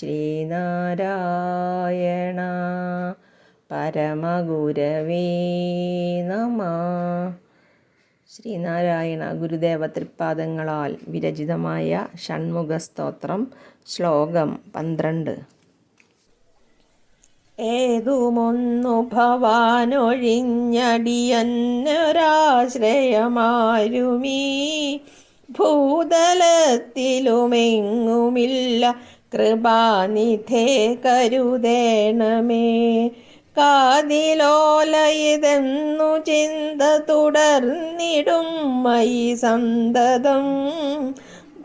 ശ്രീനാരായണ. പരമഗുരവേ നമ. ശ്രീനാരായണ ഗുരുദേവ തൃപ്പാദങ്ങളാൽ വിരചിതമായ ഷൺമുഖ സ്തോത്രം ശ്ലോകം പന്ത്രണ്ട്. ഏതുമൊന്നു ഭവാനൊഴിഞ്ഞടിയന്നൊരാശ്രയമാരുമീ. ഭൂതലത്തിലുമെങ്ങുമില്ല കൃപാനിധേ കരുതേണമേ. കാതിലോലയിതെന്നു ചിന്ത തുടർന്നിടും മയി സന്തതം.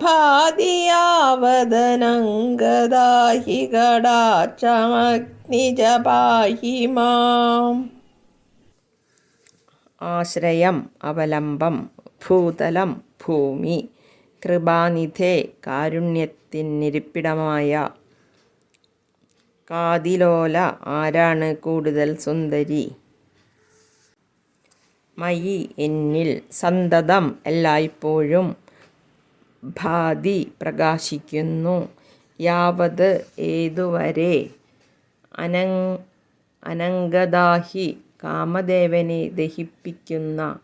ഭാതിയാവദനങ്കദാഹി കടാക്ഷമഗ്നിജപാഹി മാം ആശ്രയം അവലംബം ഭൂതലം ഭൂമി കൃപാനിധേ കാരുണ്യത്തിനിരിപ്പിടമായ കാതിലോല ആരാണ് കൂടുതൽ സുന്ദരി? മയി എന്നിൽ സന്തതം എല്ലായ്പ്പോഴും ഭാതി പ്രകാശിക്കുന്നു. യാവത് ഏതുവരെ അനങ് അനങ്കദാഹി കാമദേവനെ ദഹിപ്പിക്കുന്ന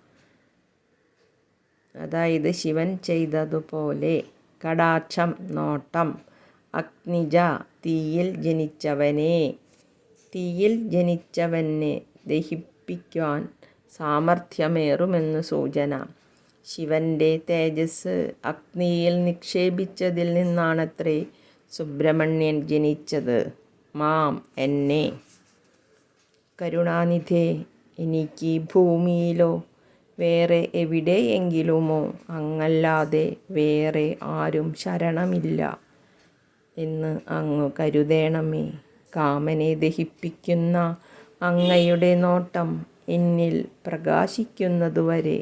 അതായത് ശിവൻ ചെയ്തതുപോലെ. കടാക്ഷം നോട്ടം അഗ്നിജ തീയിൽ ജനിച്ചവനെ. തീയിൽ ജനിച്ചവനെ ദഹിപ്പിക്കുവാൻ സാമർഥ്യമേറുമെന്ന് സൂചന. ശിവന്റെ തേജസ് അഗ്നിയിൽ നിക്ഷേപിച്ചതിൽ നിന്നാണത്രേ സുബ്രഹ്മണ്യൻ ജനിച്ചത്. മാം എന്നെ. കരുണാനിധേ എനിക്ക് ഭൂമിയിലോ വേറെ എവിടെയെങ്കിലുമോ അങ്ങല്ലാതെ വേറെ ആരും ശരണമില്ല എന്ന് അങ്ങ് കരുതേണമേ. കാമനെ ദഹിപ്പിക്കുന്ന അങ്ങയുടെ നോട്ടം എന്നിൽ പ്രകാശിക്കുന്നതുവരെ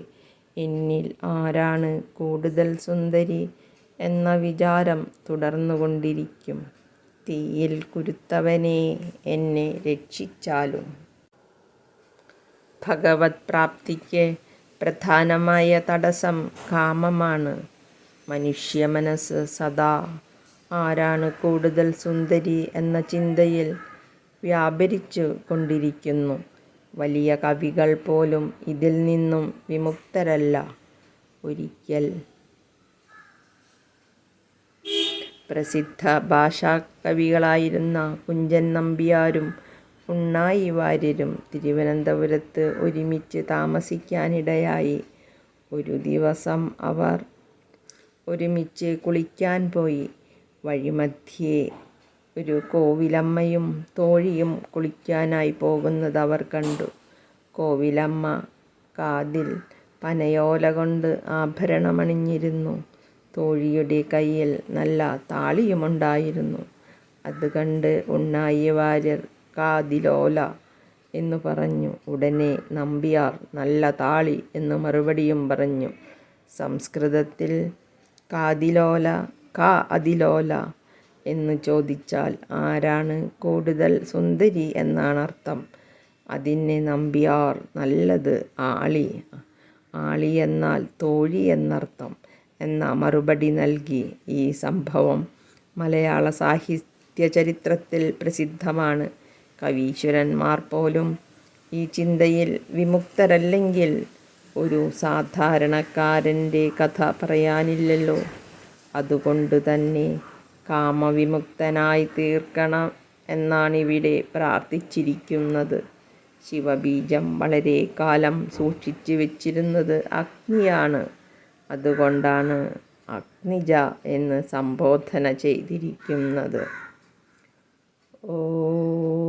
എന്നിൽ ആരാണ് കൂടുതൽ സുന്ദരി എന്ന വിചാരം തുടർന്നുകൊണ്ടിരിക്കും. തീയിൽ കുരുത്തവനെ എന്നെ രക്ഷിച്ചാലും. ഭഗവത് പ്രാപ്തിക്ക് പ്രധാനമായ തടസ്സം കാമമാണ്. മനുഷ്യ മനസ്സ് സദാ ആരാണ് കൂടുതൽ സുന്ദരി എന്ന ചിന്തയിൽ വ്യാപരിച്ചു കൊണ്ടിരിക്കുന്നു. വലിയ കവികൾ പോലും ഇതിൽ നിന്നും വിമുക്തരല്ല. ഒരിക്കൽ പ്രസിദ്ധ ഭാഷാ കവികളായിരുന്ന കുഞ്ചൻ നമ്പ്യാരും ഉണ്ണായി വാര്യരും തിരുവനന്തപുരത്ത് ഒരുമിച്ച് താമസിക്കാനിടയായി. ഒരു ദിവസം അവർ ഒരുമിച്ച് കുളിക്കാൻ പോയി. വഴിമധ്യേ ഒരു കോവിലമ്മയും തോഴിയും കുളിക്കാനായി പോകുന്നത് അവർ കണ്ടു. കോവിലമ്മ കാതിൽ പനയോല കൊണ്ട് ആഭരണമണിഞ്ഞിരുന്നു. തോഴിയുടെ കയ്യിൽ നല്ല താളിയുമുണ്ടായിരുന്നു. അത് കണ്ട് ഉണ്ണായി വാര്യർ കാതിലോല എന്നു പറഞ്ഞു. ഉടനെ നമ്പിയാർ നല്ല താളി എന്ന് മറുപടിയും പറഞ്ഞു. സംസ്കൃതത്തിൽ കാതിലോല കാ അതിലോല എന്ന് ചോദിച്ചാൽ ആരാണ് കൂടുതൽ സുന്ദരി എന്നാണ് അർത്ഥം. അതിന് നമ്പിയാർ നല്ലത് ആളി ആളി എന്നാൽ തോഴി എന്നർത്ഥം എന്ന മറുപടി നൽകി. ഈ സംഭവം മലയാള സാഹിത്യ ചരിത്രത്തിൽ പ്രസിദ്ധമാണ്. കവീശ്വരന്മാർ പോലും ഈ ചിന്തയിൽ വിമുക്തരല്ലെങ്കിൽ ഒരു സാധാരണക്കാരന്റെ കഥ പറയാനില്ലല്ലോ. അതുകൊണ്ട് തന്നെ കാമവിമുക്തനായി തീർക്കണം എന്നാണിവിടെ പ്രാർത്ഥിച്ചിരിക്കുന്നത്. ശിവബീജം വളരെ കാലം സൂക്ഷിച്ചു വെച്ചിരുന്നത് അഗ്നിയാണ്. അതുകൊണ്ടാണ് അഗ്നിജ എന്ന് സംബോധന ചെയ്തിരിക്കുന്നത്. ഓം